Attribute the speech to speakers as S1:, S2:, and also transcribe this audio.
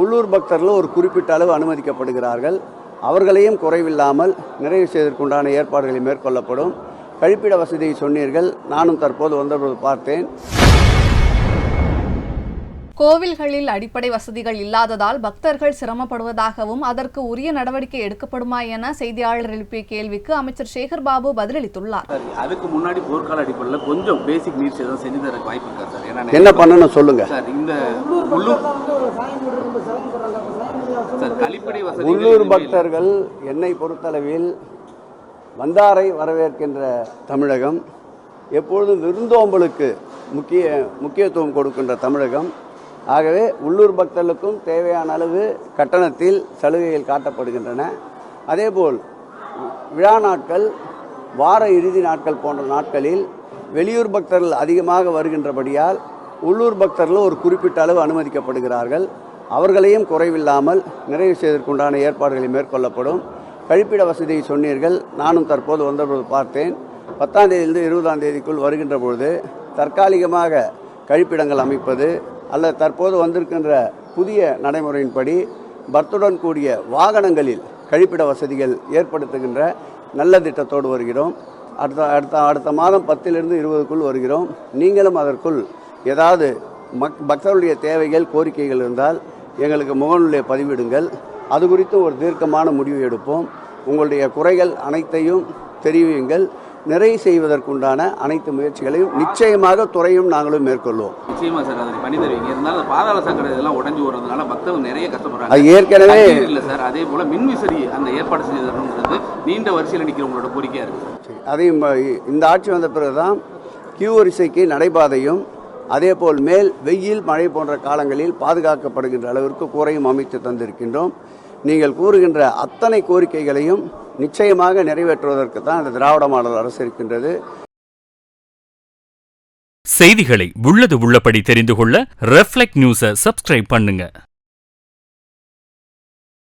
S1: உள்ளூர் பக்தர்கள் ஒரு குறிப்பிட்ட அளவு அனுமதிக்கப்படுகிறார்கள். அவர்களையும் குறைவில்லாமல் நிறைவு செய்வதற்குண்டான ஏற்பாடுகளை மேற்கொள்ளப்படும். கழிப்பிட வசதியை சொன்னீர்கள். நானும் தற்போது வந்தபோது பார்த்தேன்.
S2: கோவில்களில் அடிப்படை வசதிகள் இல்லாததால் பக்தர்கள் சிரமப்படுவதாகவும் அதற்கு உரிய நடவடிக்கை எடுக்கப்படுமா என செய்தியாளர் எழுப்பிய கேள்விக்கு அமைச்சர் சேகர் பாபு பதிலளித்துள்ளார்.
S3: அதுக்கு முன்னாடி போர்க்கால அடிப்படையில் கொஞ்சம் பேசிக் நீட்ஸ் எதுவும் செஞ்சு தர வாய்ப்பு இருக்கா சார்?
S1: என்ன பண்ணணும் சொல்லுங்க.
S3: சார் இந்த உள்ளூர் சார் கழிப்படை வசதி
S1: உள்ளூர் பக்தர்கள் என்னை பொறுத்தளவில் வந்தாரை வரவேற்கின்ற தமிழகம் எப்பொழுதும் விருந்தோம்பலுக்கு முக்கிய முக்கியத்துவம் கொடுக்கின்ற தமிழகம் ஆகவே உள்ளூர் பக்தர்களுக்கும் தேவையான அளவு கட்டணத்தில் சலுகைகள் காட்டப்படுகின்றன. அதேபோல் விழா நாட்கள் வார இறுதி நாட்கள் போன்ற நாட்களில் வெளியூர் பக்தர்கள் அதிகமாக வருகின்றபடியால் உள்ளூர் பக்தர்கள் ஒரு குறிப்பிட்ட அளவு அனுமதிக்கப்படுகிறார்கள். அவர்களையும் குறைவில்லாமல் நிறைவு செய்வதற்குண்டான ஏற்பாடுகளை மேற்கொள்ளப்படும். கழிப்பிட வசதியை சொன்னீர்கள். நானும் தற்போது வந்தபோது பார்த்தேன். பத்தாம் தேதியிலிருந்து இருபதாம் தேதிக்குள் வருகின்ற பொழுது தற்காலிகமாக கழிப்பிடங்கள் அமைப்பது அல்லது தற்போது வந்திருக்கின்ற புதிய நடைமுறையின்படி பர்த்துடன் கூடிய வாகனங்களில் கழிப்பிட வசதிகள் ஏற்படுத்துகின்ற நல்ல திட்டத்தோடு வருகிறோம். அடுத்த அடுத்த அடுத்த மாதம் பத்திலிருந்து இருபதுக்குள் வருகிறோம். நீங்களும் அதற்குள் ஏதாவது மக் பக்தர்களுடைய தேவைகள் கோரிக்கைகள் இருந்தால் எங்களுக்கு முகநூலில் பதிவிடுங்கள். அது குறித்து ஒரு தீர்க்கமான முடிவு எடுப்போம். உங்களுடைய குறைகள் அனைத்தையும் தெரிவியுங்கள். நிறைவு செய்வதற்குண்டான அனைத்து முயற்சிகளையும் நிச்சயமாக துறையும் நாங்களும் மேற்கொள்வோம்.
S3: நிச்சயமா சார் அதை பண்ணி தருவீங்க இருந்தாலும் பாதாள சாக்கடை இதெல்லாம் உடஞ்சி ஓடுறதுனால பக்தர்கள் நிறைய கஷ்டப்படுறாங்க.
S1: அது ஏற்கனவே
S3: இல்லை சார். அதே போல மின்விசிறி அந்த ஏற்பாடு செஞ்சு தரணுங்கிறது நீண்ட வரிசையில் நிற்கிறவங்களோட கோரிக்கையா இருக்கு சார்.
S1: அதையும் இந்த ஆட்சி வந்த பிறகுதான் கியூ வரிசைக்கு நடைபாதையும் அதேபோல் மேல் வெயில் மழை போன்ற காலங்களில் பாதுகாக்கப்படுகின்ற அளவிற்கு கூரையும் அமைத்து தந்திருக்கின்றோம். நீங்கள் கூறுகின்ற அத்தனை கோரிக்கைகளையும் நிச்சயமாக நிறைவேற்றுவதற்கு தான் இந்த திராவிட மாடல் அரசு இருக்கின்றது.
S4: செய்திகளை உள்ளது உள்ளபடி தெரிந்து கொள்ள ரெஃப்ளெக்ட் நியூஸை சப்ஸ்கிரைப் பண்ணுங்க.